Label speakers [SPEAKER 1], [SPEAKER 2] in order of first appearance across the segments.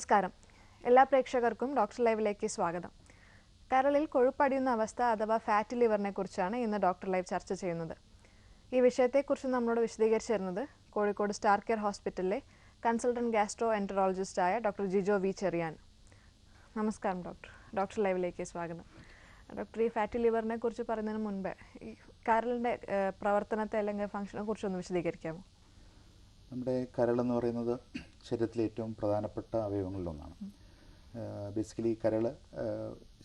[SPEAKER 1] നമസ്കാരം. എല്ലാ പ്രേക്ഷകർക്കും ഡോക്ടർ ലൈവിലേക്ക് സ്വാഗതം. കരളിൽ കൊഴുപ്പടിയുന്ന അവസ്ഥ അഥവാ ഫാറ്റ് ലിവറിനെ കുറിച്ചാണ് ഇന്ന് ഡോക്ടർ ലൈവ് ചർച്ച ചെയ്യുന്നത്. ഈ വിഷയത്തെക്കുറിച്ച് നമ്മളോട് വിശദീകരിച്ചു തരുന്നത് കോഴിക്കോട് സ്റ്റാർ കെയർ ഹോസ്പിറ്റലിലെ കൺസൾട്ടന്റ് ഗാസ്ട്രോ എന്ററോളജിസ്റ്റായ ഡോക്ടർ ജിജോ വി ചെറിയാൻ. നമസ്കാരം ഡോക്ടർ. ഡോക്ടർ ലൈവിലേക്ക് സ്വാഗതം. ഡോക്ടർ ഈ ഫാറ്റി ലിവറിനെ കുറിച്ച് പറയുന്നതിന് മുൻപേ ഈ കരളിന്റെ പ്രവർത്തനത്തെ അല്ലെങ്കിൽ ഫംഗ്ഷനെ കുറിച്ചൊന്ന് വിശദീകരിക്കാമോ?
[SPEAKER 2] നമ്മുടെ കരളെന്ന് പറയുന്നത് ശരീരത്തിലെ ഏറ്റവും പ്രധാനപ്പെട്ട അവയവങ്ങളിലൊന്നാണ്. ബേസിക്കലി കരൾ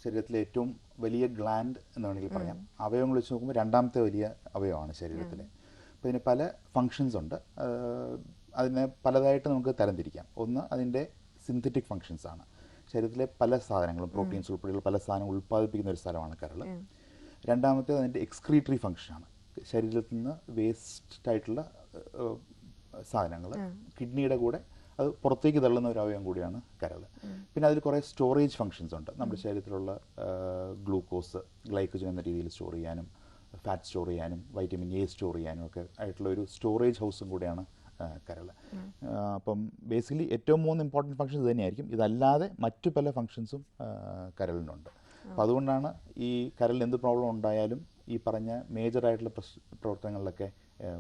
[SPEAKER 2] ശരീരത്തിലെ ഏറ്റവും വലിയ ഗ്ലാൻഡ് എന്ന് വേണമെങ്കിൽ പറയാം. അവയവങ്ങൾ വെച്ച് നോക്കുമ്പോൾ രണ്ടാമത്തെ വലിയ അവയവമാണ് ശരീരത്തിൽ അപ്പോൾ ഇതിന് പല ഫങ്ഷൻസ് ഉണ്ട്. അതിനെ പലതായിട്ട് നമുക്ക് തരംതിരിക്കാം. ഒന്ന് അതിന്റെ സിന്തറ്റിക് ഫങ്ഷൻസ് ആണ്. ശരീരത്തിലെ പല സാധനങ്ങളും പ്രോട്ടീൻസ് ഉൾപ്പെടെയുള്ള പല സാധനങ്ങൾ ഉൽപ്പാദിപ്പിക്കുന്ന ഒരു സ്ഥലമാണ് കരൾ രണ്ടാമത്തെ അതിന്റെ എക്സ്ക്രീറ്ററി ഫങ്ഷനാണ് ശരീരത്തിൽ നിന്ന് വേസ്റ്റ് ആയിട്ടുള്ള സാധനങ്ങൾ കിഡ്നിയുടെ കൂടെ അത് പുറത്തേക്ക് തള്ളുന്ന ഒരു അവയവം കൂടിയാണ് കരൾ പിന്നെ അതിൽ കുറേ സ്റ്റോറേജ് ഫങ്ഷൻസ് ഉണ്ട്. നമ്മുടെ ശരീരത്തിലുള്ള ഗ്ലൂക്കോസ് ഗ്ലൈക്കോജൻ എന്ന രീതിയിൽ സ്റ്റോർ ചെയ്യാനും ഫാറ്റ് സ്റ്റോർ ചെയ്യാനും വൈറ്റമിൻ എ സ്റ്റോർ ചെയ്യാനും ഒക്കെ ആയിട്ടുള്ള ഒരു സ്റ്റോറേജ് ഹൗസും കൂടിയാണ് കരൾ അപ്പം ബേസിക്കലി ഏറ്റവും മൂന്ന് ഇമ്പോർട്ടന്റ് ഫങ്ഷൻസ് തന്നെയായിരിക്കും. ഇതല്ലാതെ മറ്റു പല ഫങ്ഷൻസും കരളിനുണ്ട്. അപ്പം അതുകൊണ്ടാണ് ഈ കരളിൽ എന്ത് പ്രോബ്ലം ഉണ്ടായാലും ഈ പറഞ്ഞ മേജറായിട്ടുള്ള പ്രവർത്തനങ്ങളിലൊക്കെ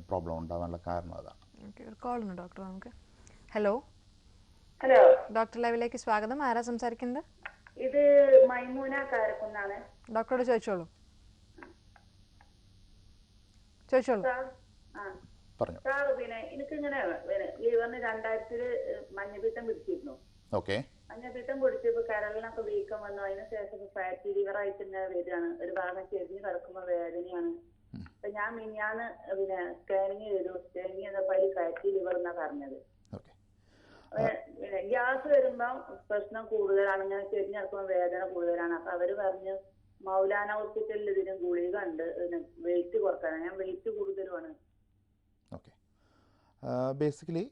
[SPEAKER 2] പ്രോബ്ലം ഉണ്ടാകാനുള്ള കാരണം അതാണ്.
[SPEAKER 1] ഡോക്ടർ നമുക്ക്. ഹലോ
[SPEAKER 3] ഹലോ
[SPEAKER 1] ഡോക്ടർ ലൈവിലേക്ക് സ്വാഗതം. ആരാ സംസാരിക്കുന്നത്?
[SPEAKER 3] ഇത് മൈമൂന കാരക്കുന്നാണ്.
[SPEAKER 1] ഡോക്ടറോട് ചോദിച്ചോളൂ. ചോദിച്ചോളൂ.
[SPEAKER 2] പറഞ്ഞു.
[SPEAKER 3] സാർ പിന്നെ എനിക്കിങ്ങനെ ലിവറിന് രണ്ടായിരത്തിൽ മഞ്ഞപ്പിത്തം പിടിച്ചിരുന്നു.
[SPEAKER 2] ഓക്കെ.
[SPEAKER 3] മഞ്ഞപ്പിത്തം പിടിച്ചപ്പോ കരളിനൊക്കെ വീക്കം വന്നു. അതിന് ശേഷം ഫാറ്റി ലിവർ ആയിട്ട് ഇങ്ങനെ വരികയാണ്. ഒരു ഭാഗം ചെരിഞ്ഞ് കിടക്കുമ്പോ വേദനയാണ്. അപ്പൊ ഞാൻ മിനിയാന്ന് പിന്നെ സ്കാനിങ് ചെയ്തു. സ്കാനിങ് ചെയ്തപ്പോ അതിൽ ഫാറ്റി ലിവർ എന്നാ പറഞ്ഞത്. ഗ്യാസ് വരുമ്പോ പ്രശ്നം കൂടുതലാണ്. ഇങ്ങനെ ചെരിഞ്ഞ് വേദന കൂടുതലാണ്. അപ്പൊ അവർ പറഞ്ഞു മൗലാന ഹോസ്പിറ്റലിൽ ഇതിന് ഗുളിക ഉണ്ട്. വെയിറ്റ് കുറയ്ക്കാൻ ഞാൻ വെയിറ്റ് കൂടുതലുമാണ്.
[SPEAKER 2] ഓക്കെ. ബേസിക്കലി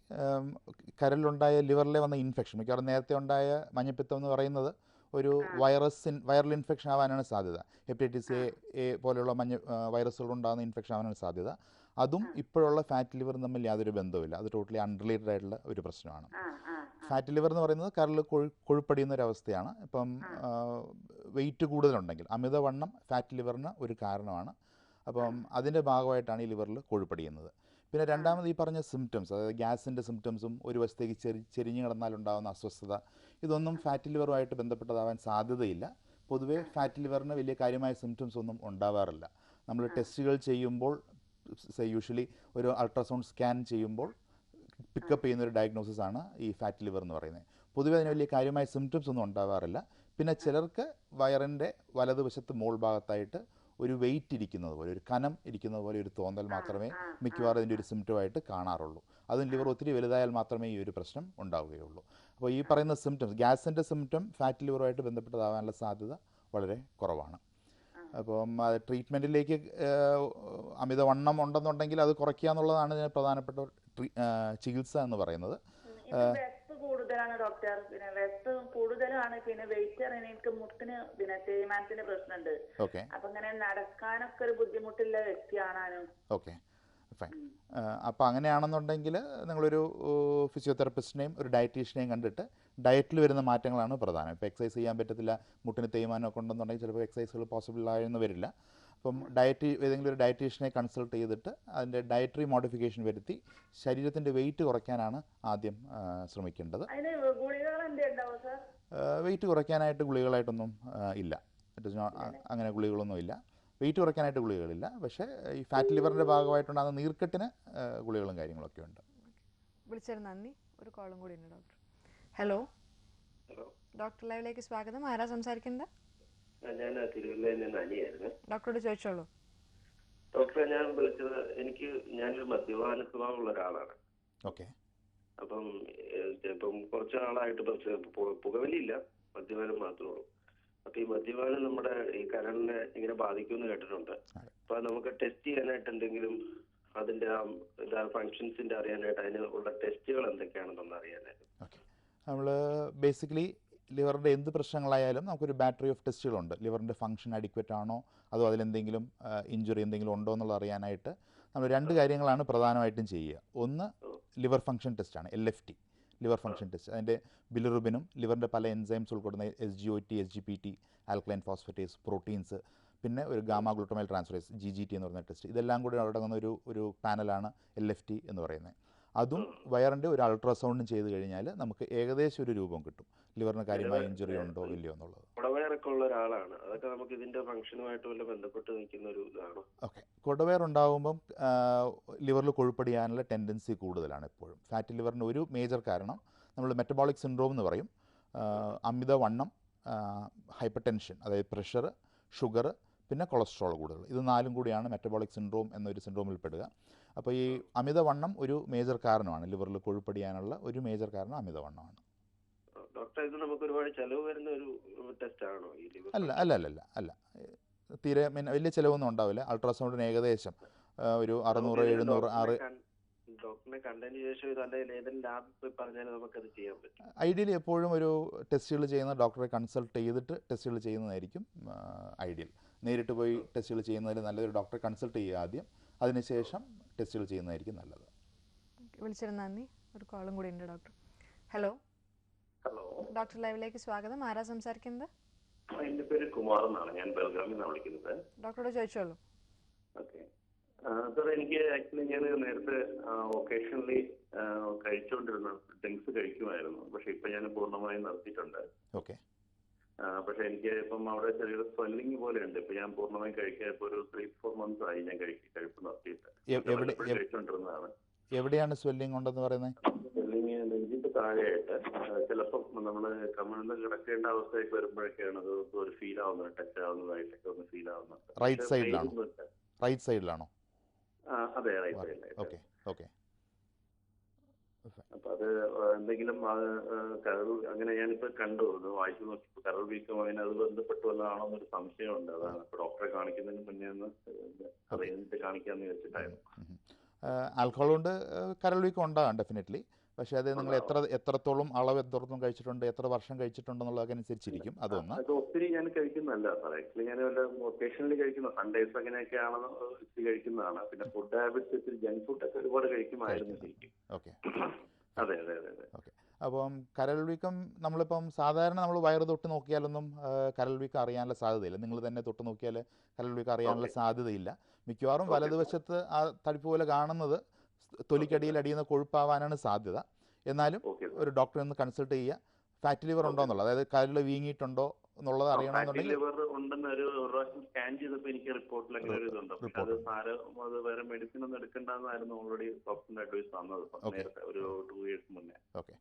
[SPEAKER 2] കരളിലുണ്ടായ ലിവറിലെ വന്ന ഇൻഫെക്ഷൻ മിക്കവാറും നേരത്തെ ഉണ്ടായ മഞ്ഞപ്പിത്തം എന്ന് പറയുന്നത് ഒരു വൈറസ് വൈറൽ ഇൻഫെക്ഷൻ ആവാനാണ് സാധ്യത. ഹെപ്പറ്റൈറ്റിസ് എ എ പോലെയുള്ള മഞ്ഞ വൈറസുകൾ ഉണ്ടാകുന്ന ഇൻഫെക്ഷൻ ആവാനാണ് സാധ്യത. അതും ഇപ്പോഴുള്ള ഫാറ്റ് ലിവറും തമ്മിൽ യാതൊരു ബന്ധവുമില്ല. അത് ടോട്ടലി അൺറിലേറ്റഡ് ആയിട്ടുള്ള ഒരു പ്രശ്നമാണ്. ഫാറ്റ് ലിവർ എന്ന് പറയുന്നത് കരൾ കൊഴു കൊഴുപ്പടിയുന്ന ഒരു അവസ്ഥയാണ്. ഇപ്പം വെയിറ്റ് കൂടുതലുണ്ടെങ്കിൽ അമിതവണ്ണം ഫാറ്റ് ലിവറിന് ഒരു കാരണമാണ്. അപ്പം അതിന്റെ ഭാഗമായിട്ടാണ് ഈ ലിവറിൽ കൊഴുപ്പടിയുന്നത്. പിന്നെ രണ്ടാമത് ഈ പറഞ്ഞ സിംറ്റംസ് അതായത് ഗ്യാസിന്റെ സിംറ്റംസും ഒരു വശത്തേക്ക് ചെറി ചെരിഞ്ഞു കിടന്നാലുണ്ടാകുന്ന അസ്വസ്ഥത ഇതൊന്നും ഫാറ്റ് ലിവറുമായിട്ട് ബന്ധപ്പെട്ടതാവാൻ സാധ്യതയില്ല. പൊതുവേ ഫാറ്റ് ലിവറിന് വലിയ കാര്യമായ സിംറ്റംസ് ഒന്നും ഉണ്ടാവാറില്ല. നമ്മൾ ടെസ്റ്റുകൾ ചെയ്യുമ്പോൾ യൂഷ്വലി ഒരു അൾട്രാസൗണ്ട് സ്കാൻ ചെയ്യുമ്പോൾ പിക്കപ്പ് ചെയ്യുന്ന ഒരു ഡയഗ്നോസിസ് ആണ് ഈ ഫാറ്റ് ലിവർ എന്ന് പറയുന്നത്. പൊതുവേ അതിന് വലിയ കാര്യമായ സിംറ്റംസ് ഒന്നും ഉണ്ടാവാറില്ല. പിന്നെ ചിലർക്ക് വയറിന്റെ വലതുവശത്ത് മോൾ ഭാഗത്തായിട്ട് ഒരു വെയിറ്റ് ഇരിക്കുന്നത് പോലെ ഒരു കനം ഇരിക്കുന്നത് പോലെ ഒരു തോന്നൽ മാത്രമേ മിക്കവാറും ഇതിന്റെ ഒരു സിംറ്റമായിട്ട് കാണാറുള്ളൂ. അതും ലിവർ ഒത്തിരി വലുതായാൽ മാത്രമേ ഈ ഒരു പ്രശ്നം ഉണ്ടാവുകയുള്ളൂ. അപ്പോൾ ഈ പറയുന്ന സിംറ്റംസ് ഗ്യാസിന്റെ സിംറ്റം ഫാറ്റ് ലിവറുമായിട്ട് ബന്ധപ്പെട്ടതാവാനുള്ള സാധ്യത വളരെ കുറവാണ്. അപ്പം അത് ട്രീറ്റ്മെന്റിലേക്ക് അമിതവണ്ണം ഉണ്ടെന്നുണ്ടെങ്കിൽ അത് കുറയ്ക്കുക എന്നുള്ളതാണ് ഇതിന് പ്രധാനപ്പെട്ട ചികിത്സ എന്ന് പറയുന്നത്.
[SPEAKER 3] കൂടുതലാണ് ഡോക്ടർ പിന്നെ വെസ്റ്റ് കൂടുതലാണ്. പിന്നെ വെയിറ്റ് എനിക്ക് മുട്ടിന് പിന്നെ തേയ്മാനത്തിന്റെ പ്രശ്നമുണ്ട്. അപ്പൊ ഇങ്ങനെ നടക്കാനൊക്കെ ഒരു ബുദ്ധിമുട്ടുള്ള വ്യക്തിയാണ്
[SPEAKER 2] ഓക്കെ. ഫൈൻ അപ്പോൾ അങ്ങനെയാണെന്നുണ്ടെങ്കിൽ നിങ്ങളൊരു ഫിസിയോതെറപ്പിസ്റ്റിനെയും ഒരു ഡയറ്റീഷ്യനെയും കണ്ടിട്ട് ഡയറ്റിൽ വരുന്ന മാറ്റങ്ങളാണ് പ്രധാനം. ഇപ്പോൾ എക്സസൈസ് ചെയ്യാൻ പറ്റത്തില്ല മുട്ടിന് തേയ്മാനമൊക്കെ ഉണ്ടെന്നുണ്ടെങ്കിൽ ചിലപ്പോൾ എക്സസൈസുകൾ പോസിബിൾ ആയെന്ന് വരില്ല. അപ്പം ഡയറ്റ് ഏതെങ്കിലും ഒരു ഡയറ്റീഷ്യനെ കൺസൾട്ട് ചെയ്തിട്ട് അതിന്റെ ഡയറ്ററി മോഡിഫിക്കേഷൻ വരുത്തി ശരീരത്തിന്റെ വെയിറ്റ് കുറയ്ക്കാനാണ് ആദ്യം ശ്രമിക്കേണ്ടത്. വെയിറ്റ് കുറയ്ക്കാനായിട്ട് ഗുളികളായിട്ടൊന്നും ഇല്ല. അങ്ങനെ ഗുളികളൊന്നും ഇല്ല. വെയിറ്റ് കുറയ്ക്കാനായിട്ട് ഗുളികകളില്ല. പക്ഷേ ഈ ഫാറ്റ് ലിവറിന്റെ ഭാഗമായിട്ടുണ്ടാകുന്ന നീർക്കെട്ടിന് ആ, ഗുളികളും കാര്യങ്ങളൊക്കെ ഉണ്ട്.
[SPEAKER 1] വിളിച്ചതിന് നന്ദി. ഒരു കോളും കൂടി ഉണ്ട് ഡോക്ടർ. ഹലോ. ഡോക്ടർ ലൈവിലേക്ക് സ്വാഗതം. ആരാ സംസാരിക്കുന്നത്?
[SPEAKER 4] ഞാൻ തിരുവല്ലയിൽ നിന്ന് അനിയായിരുന്നു.
[SPEAKER 1] ഡോക്ടറോട് ചോദിച്ചോളൂ.
[SPEAKER 4] ഡോക്ടറെ ഞാൻ വിളിച്ചത് എനിക്ക് ഞാനൊരു മദ്യപാന സ്വഭാവമുള്ള ഒരാളാണ്.
[SPEAKER 2] ഓക്കെ.
[SPEAKER 4] അപ്പം ഇപ്പം കുറച്ച് നാളായിട്ട് പക്ഷേ പുകവലിയില്ല. മദ്യപാനം മാത്രമേ ഉള്ളൂ. അപ്പൊ ഈ മദ്യപാനം നമ്മുടെ ഈ കരളിനെ ഇങ്ങനെ ബാധിക്കുമെന്ന് കേട്ടിട്ടുണ്ട്. അപ്പൊ നമുക്ക് ടെസ്റ്റ് ചെയ്യാനായിട്ട് എന്തെങ്കിലും അതിന്റെ ഫങ്ഷൻസിന്റെ അറിയാനായിട്ട് അതിന് ഉള്ള ടെസ്റ്റുകൾ എന്തൊക്കെയാണെന്നൊന്ന് അറിയാനായിട്ട്.
[SPEAKER 2] നമ്മൾ ബേസിക്കലി ലിവറിന്റെ എന്ത് പ്രശ്നങ്ങളായാലും നമുക്കൊരു ബാറ്ററി ഓഫ് ടെസ്റ്റുകളുണ്ട് ലിവറിന്റെ ഫംഗ്ഷൻ അഡിക്വറ്റ് ആണോ? അതോ അതിലെന്തെങ്കിലും ഇഞ്ചുറി എന്തെങ്കിലും ഉണ്ടോ എന്നുള്ളത് അറിയാനായിട്ട് നമ്മൾ രണ്ട് കാര്യങ്ങളാണ് പ്രധാനമായിട്ടും ചെയ്യുക. ഒന്ന് ലിവർ ഫംഗ്ഷൻ ടെസ്റ്റാണ് L F T liver function test. അതിന്റെ ബിലിറുബിനും ലിവറിന്റെ പല എൻസൈംസ് ഉൾപ്പെടുന്ന S G O T S G P T alkaline phosphatase proteins പിന്നെ ഒരു gamma glutamyl transferase G G T എന്ന് പറയുന്ന ടെസ്റ്റ് ഇതെല്ലാം കൂടി അടങ്ങുന്ന ഒരു ഒരു പാനലാണ് എൽ എഫ് ടി എന്ന് പറയുന്നത്. അതും വയറിന്റെ ഒരു അൾട്രാസൗണ്ടും ചെയ്ത് കഴിഞ്ഞാൽ നമുക്ക് ഏകദേശം ഒരു രൂപം കിട്ടും. ലിവറിന് കാര്യമായ ഇഞ്ചുറി ഉണ്ടോ ഇല്ലയോ എന്നുള്ളത്.
[SPEAKER 4] കുടവയറൊക്കെ ഉള്ള ഒരാളാണ്. അതൊക്കെ നമുക്ക് ഇതിന്റെ ഫംഗ്ഷനുമായിട്ട് വല്ല ബന്ധപ്പെട്ട് നിൽക്കുന്ന ഒരു ഇതാണ്.
[SPEAKER 2] ഓക്കെ. കൊടവയർ ഉണ്ടാകുമ്പം ലിവറിൽ കൊഴുപ്പടിയാനുള്ള ടെൻഡൻസി കൂടുതലാണ് എപ്പോഴും. ഫാറ്റ് ലിവറിന്റെ ഒരു മേജർ കാരണം നമ്മൾ മെറ്റബോളിക് സിൻഡ്രോം എന്ന് പറയും. അമിത വണ്ണം ഹൈപ്പർ ടെൻഷൻ അതായത് പ്രഷർ ഷുഗർ പിന്നെ കൊളസ്ട്രോൾ കൂടുതൽ. ഇത് നാലും കൂടിയാണ് മെറ്റബോളിക് സിൻഡ്രോം എന്നൊരു സിൻഡ്രോമിൽ പെടുക. അപ്പോൾ ഈ അമിതവണ്ണം ഒരു മേജർ കാരണമാണ്. ലിവറിൽ കൊഴുപ്പടിയാനുള്ള ഒരു മേജർ കാരണം അമിതവണ്ണമാണ്.
[SPEAKER 4] ഡോക്ടർ ഇത് നമുക്ക് ഒരുപാട് ചെലവ് വരുന്ന ഒരു ടെസ്റ്റ് ആണോ ഈ ലിവർ
[SPEAKER 2] അല്ല അല്ല അല്ല അല്ല അല്ല. തീരെ മീൻ വലിയ ചിലവൊന്നും ഉണ്ടാവില്ല. അൾട്രാസൗണ്ടിന് ഏകദേശം ഒരു അറുന്നൂറ് എഴുന്നൂറ് ആറ്
[SPEAKER 4] ഡോക്ടറിനെ കണ്ടതിന് ശേഷം ഏതെങ്കിലും പറഞ്ഞാൽ നമുക്കത് ചെയ്യാൻ പറ്റും.
[SPEAKER 2] ഐഡിയലി എപ്പോഴും ഒരു ടെസ്റ്റുകൾ ചെയ്യുന്ന ഡോക്ടറെ കൺസൾട്ട് ചെയ്തിട്ട് ടെസ്റ്റുകൾ ചെയ്യുന്നതായിരിക്കും ഐഡിയൽ നേരിട്ട് പോയി ടെസ്റ്റുകൾ ചെയ്യുന്നതിൽ നല്ലൊരു ഡോക്ടറെ കൺസൾട്ട് ചെയ്യുക ആദ്യം. അതിനുശേഷം ടെസ്റ്റുകൾ ചെയ്യുന്നതായിരിക്കും നല്ലത്.
[SPEAKER 1] വിളിച്ചിരുന്ന നന്ദി. ഒരു കോളും കൂടി ഉണ്ട് ഡോക്ടർ. ഹലോ.
[SPEAKER 4] ഹലോ.
[SPEAKER 1] ഡോക്ടർ ലൈവിലേക്ക് സ്വാഗതം. ആരാ സംസാരിക്കുന്നത്?
[SPEAKER 4] എന്റെ പേര് കുമാർ എന്നാണ്. ഞാൻ ബൽഗ്രാമിൽ നിന്നാണ് വിളിക്കുന്നത്.
[SPEAKER 1] ഡോക്ടറോട് ചോദിച്ചോളൂ.
[SPEAKER 4] ഓക്കെ. സാർ എനിക്ക് ആക്ച്വലി ഞാൻ നേരത്തെ ഒക്കേഷണലി കഴിച്ചുകൊണ്ടിരുന്ന ഡ്രിങ്ക്സ് കഴിക്കുമായിരുന്നു. പക്ഷെ ഇപ്പൊ ഞാൻ പൂർണമായും നിർത്തിയിട്ടുണ്ട്.
[SPEAKER 2] ഓക്കെ.
[SPEAKER 4] പക്ഷെ എനിക്ക് ഇപ്പം അവിടെ ചെറിയ സ്വെല്ലിംഗ് പോലെ ഉണ്ട് ഇപ്പൊ ഞാൻ പൂർണമായും കഴിക്കാൻ ഇപ്പൊ ഒരു ത്രീ ഫോർ മന്ത്സ് ആയി ഞാൻ കഴിക്കും കഴിപ്പ് നിർത്തിയിട്ട്. കഴിച്ചുകൊണ്ടിരുന്നതാണ്
[SPEAKER 2] എവിടെയാണ് സ്വെല്ലിംഗ് ഉണ്ടെന്ന് പറയുന്നത്?
[SPEAKER 4] സ്വെല്ലിംഗ് നെഞ്ചിട്ട് താഴെയായിട്ട് ചിലപ്പം നമ്മൾ കമിഴ്ന്ന് കിടക്കേണ്ട അവസ്ഥയൊക്കെ വരുമ്പോഴൊക്കെയാണ് അത് ഒരു ഫീൽ ആവുന്നത് ടച്ച് ആവുന്നതായിട്ടൊക്കെ ഒന്ന് ഫീൽ ആവുന്നുണ്ട്
[SPEAKER 2] റൈറ്റ്
[SPEAKER 4] പക്ഷേ
[SPEAKER 2] side ലാണോ?
[SPEAKER 4] pain ഒന്നുമില്ല.
[SPEAKER 2] റൈറ്റ് സൈഡിലാണോ
[SPEAKER 4] അതെ റൈറ്റ് സൈഡിലായിട്ട്
[SPEAKER 2] ഓക്കെ ഓക്കെ
[SPEAKER 4] അപ്പൊ അത് എന്തെങ്കിലും കരൾ അങ്ങനെ ഞാനിപ്പോ കണ്ടു. അത് വായിച്ചു നോക്കി കരൾ വീക്കം അതിന് അത് ബന്ധപ്പെട്ട് വന്നതാണോ എന്നൊരു സംശയമുണ്ട്. അതാണ് ഇപ്പൊ ഡോക്ടറെ കാണിക്കുന്നതിന് മുന്നേ ഒന്ന് അറിയാൻ കാണിക്കാന്ന് വെച്ചിട്ടായിരുന്നു
[SPEAKER 2] ആൽക്കഹോൾ കൊണ്ട് കരൾ വീക്കം ഉണ്ടാകാം ഡെഫിനറ്റ്ലി പക്ഷേ അത് നിങ്ങൾ എത്ര എത്രത്തോളം അളവ് എത്രത്തോളം കഴിച്ചിട്ടുണ്ട് എത്ര വർഷം കഴിച്ചിട്ടുണ്ടെന്നുള്ളതൊക്കെ അനുസരിച്ചിരിക്കും. അതൊന്ന്
[SPEAKER 4] അത് ഒത്തിരി ഞാൻ കഴിക്കുന്നല്ല സാറേ. ആക്ച്വലി ഞാൻ വല്ല ഒക്കേഷനിൽ കഴിക്കുന്ന. സൺഡേസ് അങ്ങനെയൊക്കെ ആണെന്ന് കഴിക്കുന്നതാണ്. പിന്നെ ഫുഡ് ഹാബിറ്റ്സ് ഇത്തിരി ജങ്ക് ഫുഡ് ഒക്കെ ഒരുപാട് കഴിക്കുമായിരുന്നു ശരിക്കും
[SPEAKER 2] ഓക്കെ.
[SPEAKER 4] അതെ അതെ അതെ അതെ.
[SPEAKER 2] ഓക്കെ. അപ്പം കരൾ വീക്കം നമ്മളിപ്പം സാധാരണ നമ്മൾ വയറ് തൊട്ട് നോക്കിയാലൊന്നും കരൾ വീക്കം അറിയാനുള്ള സാധ്യതയില്ല. നിങ്ങൾ തന്നെ തൊട്ട് നോക്കിയാൽ കരൾ വീക്കം അറിയാനുള്ള സാധ്യതയില്ല. മിക്കവാറും വലതുവശത്ത് ആ തടിപ്പ് പോലെ കാണുന്നത് തൊലിക്കടിയിൽ അടിയുന്ന കൊഴുപ്പാവാനാണ് സാധ്യത. എന്നാലും ഒരു ഡോക്ടറെ ഒന്ന് കൺസൾട്ട് ചെയ്യുക. ഫാറ്റ് ലിവർ ഉണ്ടോ എന്നുള്ളത്. അതായത് കരൾ വീങ്ങിയിട്ടുണ്ടോ എന്നുള്ളത് അറിയണമെന്നുണ്ടെങ്കിൽ
[SPEAKER 4] ലിവർ ഉണ്ടെന്ന് ഒരു പ്രാവശ്യം സ്കാൻ ചെയ്തപ്പോൾ എനിക്ക് റിപ്പോർട്ടിൽ അങ്ങനെ ഒരു ഇതുണ്ട്. പക്ഷെ അത് സാരം അത് വേറെ മെഡിസിൻ ഒന്നും എടുക്കണ്ടെന്നായിരുന്നു ഓൾറെഡി ഡോക്ടറിന്റെ അഡ്വൈസ് തന്നത്. നേരത്തെ ഒരു ടു ഇയേഴ്സ് മുന്നേ.
[SPEAKER 2] ഓക്കെ.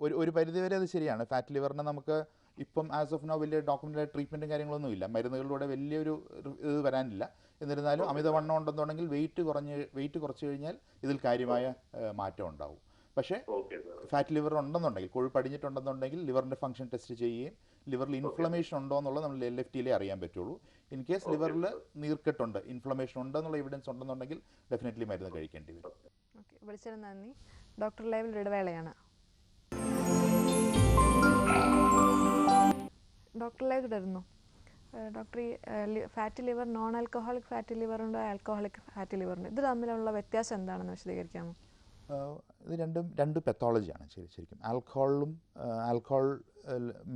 [SPEAKER 2] ഒരു ഒരു പരിധിവരെ അത് ശരിയാണ്. ഫാറ്റ് ലിവറിന് നമുക്ക് ഇപ്പം ആസ് ഓഫ് നോ വലിയ ഡോക്ടറിന്റെ ട്രീറ്റ്മെന്റും കാര്യങ്ങളൊന്നും ഇല്ല. മരുന്നുകളിലൂടെ വലിയൊരു ഒരു ഇത് വരാനില്ല. എന്നിരുന്നാലും അമിതവണ്ണം ഉണ്ടെന്നുണ്ടെങ്കിൽ വെയിറ്റ് കുറഞ്ഞ് വെയിറ്റ് കുറച്ച് കഴിഞ്ഞാൽ ഇതിൽ കാര്യമായ മാറ്റം ഉണ്ടാവും. പക്ഷേ ഫാറ്റ് ലിവർ ഉണ്ടെന്നുണ്ടെങ്കിൽ കൊഴുപ്പ് അടിഞ്ഞിട്ടുണ്ടെന്നുണ്ടെങ്കിൽ ലിവറിന്റെ ഫംഗ്ഷൻ ടെസ്റ്റ് ചെയ്യുകയും ലിവറിൽ ഇൻഫ്ലമേഷൻ ഉണ്ടോ എന്നുള്ളത് നമ്മൾ എൽ എഫ് ടിയിലേ അറിയാൻ പറ്റുള്ളൂ. ഇൻ കേസ് ലിവറിൽ നീർക്കെട്ടുണ്ട് ഇൻഫ്ലമേഷൻ ഉണ്ടെന്നുള്ള എവിഡൻസ് ഉണ്ടെന്നുണ്ടെങ്കിൽ ഡെഫിനറ്റ്ലി മരുന്ന് കഴിക്കേണ്ടി വരും.
[SPEAKER 1] നന്ദി. ഡോക്ടർ ലൈവിൽ ഇടവേളയാണ് ഡോക്ടർ ലൈവ് തുടരുന്നു ഡോക്ടർ ഈ fatty liver non alcoholic fatty liver ഉണ്ട് ആൽക്കഹോളിക് ഫാറ്റി ലിവർ ഉണ്ട്? ഇത് തമ്മിലുള്ള വ്യത്യാസം എന്താണെന്ന് വിശദീകരിക്കാമോ?
[SPEAKER 2] ഇത് രണ്ടും രണ്ട് പെത്തോളജിയാണ് ശരി ശരിക്കും. ആൽക്കഹോളിലും ആൽക്കഹോൾ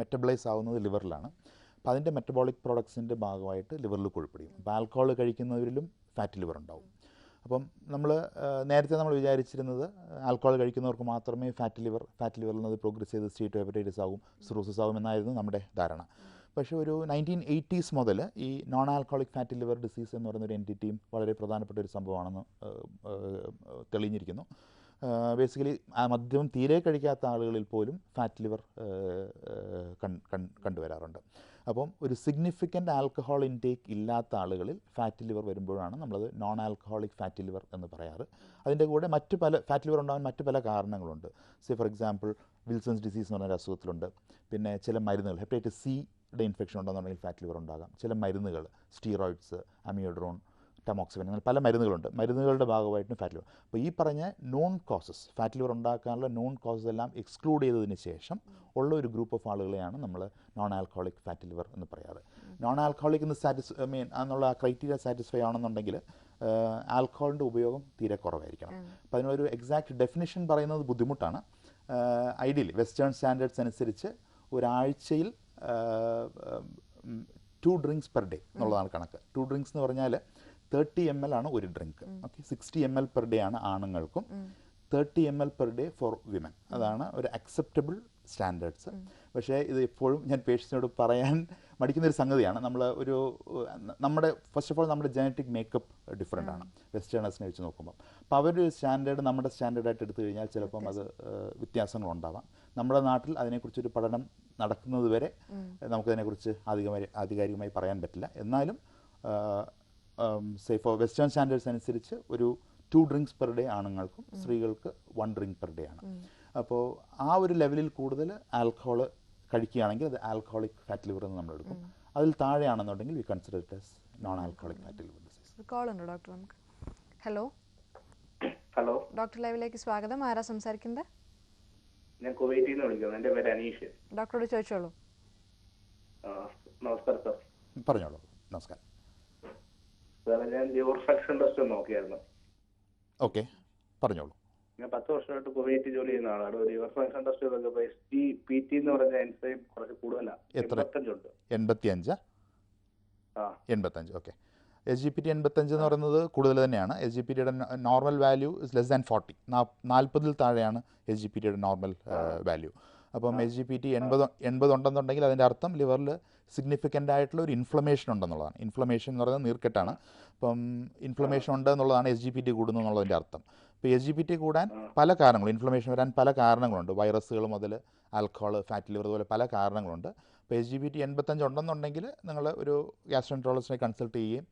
[SPEAKER 2] മെറ്റബിളൈസ് ആവുന്നത് ലിവറിലാണ്. അപ്പോൾ അതിന്റെ മെറ്റബോളിക് പ്രോഡക്ട്സിന്റെ ഭാഗമായിട്ട് ലിവറിൽ കൊഴുപ്പിടിക്കും അപ്പോൾ ആൽക്കഹോൾ കഴിക്കുന്നവരിലും ഫാറ്റ് ലിവർ ഉണ്ടാവും. അപ്പം നമ്മൾ നേരത്തെ നമ്മൾ വിചാരിച്ചിരുന്നത് ആൽക്കഹോൾ കഴിക്കുന്നവർക്ക് മാത്രമേ ഫാറ്റ് ലിവർ ഫാറ്റ് ലിവറിൽ നിന്ന് പ്രോഗ്രസ് ചെയ്ത് സ്റ്റീറ്റ് ഹെപ്പറ്റൈറ്റിസ് ആകും സിറോസിസ് ആകും എന്നായിരുന്നു നമ്മുടെ ധാരണ. പക്ഷേ ഒരു നയന്റീൻ എയ്റ്റീസ് മുതൽ ഈ non alcoholic fatty liver disease എന്ന് പറയുന്ന ഒരു എന്റിറ്റിയും വളരെ പ്രധാനപ്പെട്ട ഒരു സംഭവമാണെന്ന് തെളിഞ്ഞിരിക്കുന്നു. ബേസിക്കലി മദ്യം തീരെ കഴിക്കാത്ത ആളുകളിൽ പോലും ഫാറ്റ് ലിവർ കണ്ടുവരാറുണ്ട്. അപ്പം ഒരു സിഗ്നിഫിക്കന്റ് ആൽക്കഹോൾ ഇൻടേക്ക് ഇല്ലാത്ത ആളുകളിൽ ഫാറ്റ് ലിവർ വരുമ്പോഴാണ് നമ്മളത് നോൺ ആൽക്കഹോളിക് ഫാറ്റ് ലിവർ എന്ന് പറയാറ്. അതിന്റെ കൂടെ മറ്റ് പല ഫാറ്റ് ലിവർ ഉണ്ടാകാൻ മറ്റ് പല കാരണങ്ങളുണ്ട്. See for example Wilson's disease എന്ന് പറഞ്ഞ അസുഖത്തിലുണ്ട്. പിന്നെ ചില മരുന്നുകൾ ഹെപ്പറ്റൈറ്റിസ് സിയുടെ ഇൻഫെക്ഷൻ ഉണ്ടെന്നുണ്ടെങ്കിൽ ഫാറ്റ് ലിവർ ഉണ്ടാകാം. ചില മരുന്നുകൾ സ്റ്റീറോയിഡ്സ് അമിയോഡ്രോൺ ടമോക്സിബൻ അങ്ങനെ പല മരുന്നുകളുണ്ട്. മരുന്നുകളുടെ ഭാഗമായിട്ടും ഫാറ്റ് ലിവർ അപ്പോൾ ഈ പറഞ്ഞ നോൺ കോസസ് ഫാറ്റ് ലിവർ ഉണ്ടാക്കാനുള്ള നോൺ കോസസ് എല്ലാം എക്സ്ക്ലൂഡ് ചെയ്തതിന് ശേഷം ഉള്ള ഒരു ഗ്രൂപ്പ് ഓഫ് ആളുകളെയാണ് നമ്മൾ നോൺ ആൽക്കോളിക് ഫാറ്റ് ലിവർ എന്ന് പറയാറ്. നോൺ ആൽക്കോളിക് എന്ന് സാറ്റിസ് മീൻ എന്നുള്ള ക്രൈറ്റീരിയ സാറ്റിസ്ഫൈ ആണെന്നുണ്ടെങ്കിൽ ആൽക്കോളിന്റെ ഉപയോഗം തീരെ കുറവായിരിക്കണം. അപ്പോൾ അതിനൊരു എക്സാക്ട് ഡെഫിനിഷൻ പറയുന്നത് ബുദ്ധിമുട്ടാണ്. ഐഡിയലി വെസ്റ്റേൺ സ്റ്റാൻഡേർഡ്സ് അനുസരിച്ച് ഒരാഴ്ചയിൽ ടു ഡ്രിങ്ക്സ് പെർ ഡേ എന്നുള്ളതാണ് കണക്ക്. ടു ഡ്രിങ്ക്സ് എന്ന് പറഞ്ഞാൽ തേർട്ടി എം എൽ ആണ് ഒരു drink okay sixty M L per day ആണ് ആണുങ്ങൾക്കും. Thirty M L per day for women അതാണ് ഒരു അക്സെപ്റ്റബിൾ സ്റ്റാൻഡേർഡ്സ് പക്ഷേ ഇത് എപ്പോഴും ഞാൻ പേഷ്യൻസിനോട് പറയാൻ മടിക്കുന്ന ഒരു സംഗതിയാണ്. നമ്മൾ ഒരു നമ്മുടെ ഫസ്റ്റ് ഓഫ് ഓൾ നമ്മുടെ ജനറ്റിക് മേക്കപ്പ് ഡിഫറെന്റ് ആണ്. വെസ്റ്റേണേഴ്സിനെ വെച്ച് നോക്കുമ്പോൾ അപ്പോൾ അവരൊരു സ്റ്റാൻഡേർഡ് നമ്മുടെ സ്റ്റാൻഡേർഡായിട്ട് എടുത്തു കഴിഞ്ഞാൽ ചിലപ്പം അത് വ്യത്യാസങ്ങളുണ്ടാവാം നമ്മുടെ നാട്ടിൽ അതിനെക്കുറിച്ചൊരു പഠനം നടക്കുന്നത് വരെ നമുക്കതിനെക്കുറിച്ച് അധികമായി ആധികാരികമായി പറയാൻ പറ്റില്ല. എന്നാലും സേ ഫോർ വെസ്റ്റേൺ സ്റ്റാൻഡേർഡ്സ് അനുസരിച്ച് ഒരു ടു ഡ്രിങ്ക്സ് പെർ ഡേ ആണുങ്ങൾക്കും സ്ത്രീകൾക്ക് വൺ ഡ്രിങ്ക് പെർ ഡേ ആണ്. അപ്പോൾ ആ ഒരു ലെവലിൽ കൂടുതൽ ആൽക്കഹോൾ കഴിക്കുകയാണെങ്കിൽ അത് ആൽക്കഹോളിക് ഫാറ്റ് ലിവർ എന്ന് നമ്മൾ എടുക്കും. അതിൽ താഴെയാണെന്നുണ്ടെങ്കിൽ we consider it as non alcoholic fat liver disease
[SPEAKER 1] call ഉണ്ട് ഡോക്ടർ നമുക്ക്. ഹലോ
[SPEAKER 4] ഹലോ
[SPEAKER 1] ഡോക്ടർ ലൈവിലേക്ക് സ്വാഗതം. ആരാ സംസാരിക്കുന്നത്?
[SPEAKER 4] ഞാൻ കുവൈറ്റിൽ നിന്ന് വിളിക്കുന്നു. എന്റെ പേര് അനീഷ്.
[SPEAKER 1] ഡോക്ടറോട് ചോദിച്ചോളൂ.
[SPEAKER 4] നമസ്കാരം സാർ.
[SPEAKER 2] പറഞ്ഞോളൂ. നമസ്കാരം.
[SPEAKER 4] സാർ ഞാൻ ലിവർ ഫങ്ഷൻ ടെസ്റ്റ് നോക്കിയായിരുന്നു.
[SPEAKER 2] ഓക്കെ പറഞ്ഞോളൂ.
[SPEAKER 4] ഞാൻ പത്ത് വർഷമായിട്ട് കുവൈറ്റ് ജോലി ചെയ്യുന്ന ആളാണ്. ലിവർ ഫങ്ഷൻ ടെസ്റ്റ് ചെയ്തപ്പോൾ എസ് ടി പി ടി എന്ന് പറഞ്ഞ എൻസൈം കുറച്ച് കൂടുതലാണ്? എൺപത്തഞ്ചുണ്ട് ആ.
[SPEAKER 2] എൺപത്തഞ്ച്. Okay. S G P T എൺപത്തഞ്ച് എന്ന് പറയുന്നത് കൂടുതൽ തന്നെയാണ്. എസ് ജി പി ടിയുടെ normal value is less than forty നാൽപ്പതിൽ താഴെയാണ് എസ് ജി പി ടിയുടെ നോർമൽ വാല്യൂ അപ്പം എസ് ജി പി ടി എൺപത് എൺപത് ഉണ്ടെന്നുണ്ടെങ്കിൽ അതിന്റെ അർത്ഥം ലിവറിൽ സിഗ്നിഫിക്കന്റ് ആയിട്ടുള്ള ഒരു ഇൻഫ്ലമേഷൻ ഉണ്ടെന്നുള്ളതാണ്. ഇൻഫ്ലമേഷൻ എന്ന് പറയുന്നത് നീർക്കെട്ടാണ്. അപ്പം ഇൻഫ്ലമേഷൻ ഉണ്ട് എന്നുള്ളതാണ് എസ് ജി പി ടി കൂടുന്നു എന്നുള്ളതിന്റെ അർത്ഥം. ഇപ്പോൾ എസ് ജി പി ടി കൂടാൻ പല കാരണങ്ങളും ഇൻഫ്ലമേഷൻ വരാൻ പല കാരണങ്ങളുണ്ട്. വൈറസുകൾ മുതൽ ആൽക്കഹോൾ ഫാറ്റ് ലിവർ അതുപോലെ പല കാരണങ്ങളുണ്ട്. അപ്പോൾ എസ് ജി പി ടി എൺപത്തഞ്ച് ഉണ്ടെന്നുണ്ടെങ്കിൽ നിങ്ങൾ ഒരു ഗ്യാസ്ട്രോൻട്രോളജിനെ കൺസൾട്ട് ചെയ്യുകയും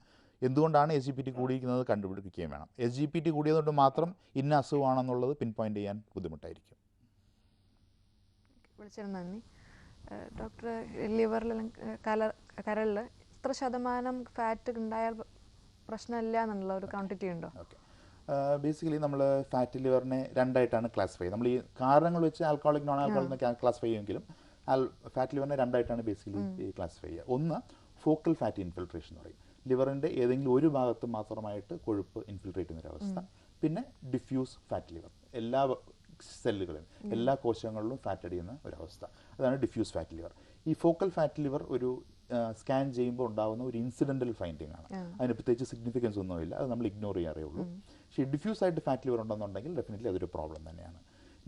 [SPEAKER 2] എന്തുകൊണ്ടാണ് എസ് ജി പി ടി കൂടിയിരിക്കുന്നത് കണ്ടുപിടിക്കുകയും വേണം. എസ് ജി പി ടി കൂടിയതുകൊണ്ട് മാത്രം ഇന്ന അസുഖമാണെന്നുള്ളത് പിൻ പോയിന്റ് ചെയ്യാൻ ബുദ്ധിമുട്ടായിരിക്കും.
[SPEAKER 1] നന്ദി. ഡോക്ടർ ലിവറിൽ കല കരളിൽ ഇത്ര ശതമാനം ഫാറ്റ് ഉണ്ടായാൽ പ്രശ്നമില്ല എന്നുള്ള ഒരു ക്വാണ്ടിറ്റി ഉണ്ടോ?
[SPEAKER 2] ഓക്കെ. ബേസിക്കലി നമ്മൾ ഫാറ്റ് ലിവറിനെ രണ്ടായിട്ടാണ് ക്ലാസിഫൈ നമ്മൾ ഈ കാരണങ്ങൾ വെച്ച് ആൽക്കോളിക് നോൺ ആൽക്കഹോളിക് ക്ലാസിഫൈ ചെയ്യുമെങ്കിലും ഫാറ്റ് ലിവറിനെ രണ്ടായിട്ടാണ് ബേസിക്കലി ക്ലാസിഫൈ ചെയ്യുക. ഒന്ന് ഫോക്കൽ ഫാറ്റ് ഇൻഫിൽട്രേഷൻ എന്ന് പറയും. ലിവറിന്റെ ഏതെങ്കിലും ഒരു ഭാഗത്ത് മാത്രമായിട്ട് കൊഴുപ്പ് ഇൻഫിൽട്രേറ്റ് ചെയ്യുന്ന ഒരു അവസ്ഥ. പിന്നെ ഡിഫ്യൂസ് ഫാറ്റ് ലിവർ എല്ലാ സെല്ലുകളിലും എല്ലാ കോശങ്ങളിലും ഫാറ്റ് അടിയുന്ന ഒരവസ്ഥ അതാണ് ഡിഫ്യൂസ് ഫാറ്റ് ലിവർ ഈ ഫോക്കൽ ഫാറ്റ് ലിവർ ഒരു സ്കാൻ ചെയ്യുമ്പോൾ ഉണ്ടാകുന്ന ഒരു ഇൻസിഡന്റൽ ഫൈൻഡിങ് ആണ്. അതിന് പ്രത്യേകിച്ച് സിഗ്നിഫിക്കൻസ് ഒന്നുമില്ല. അത് നമ്മൾ ഇഗ്നോർ ചെയ്യാറേ ഉള്ളൂ. പക്ഷേ ഡിഫ്യൂസ് ആയിട്ട് ഫാറ്റ് ലിവർ ഉണ്ടെന്നുണ്ടെങ്കിൽ ഡെഫിനറ്റ്ലി അതൊരു പ്രോബ്ലം തന്നെയാണ്.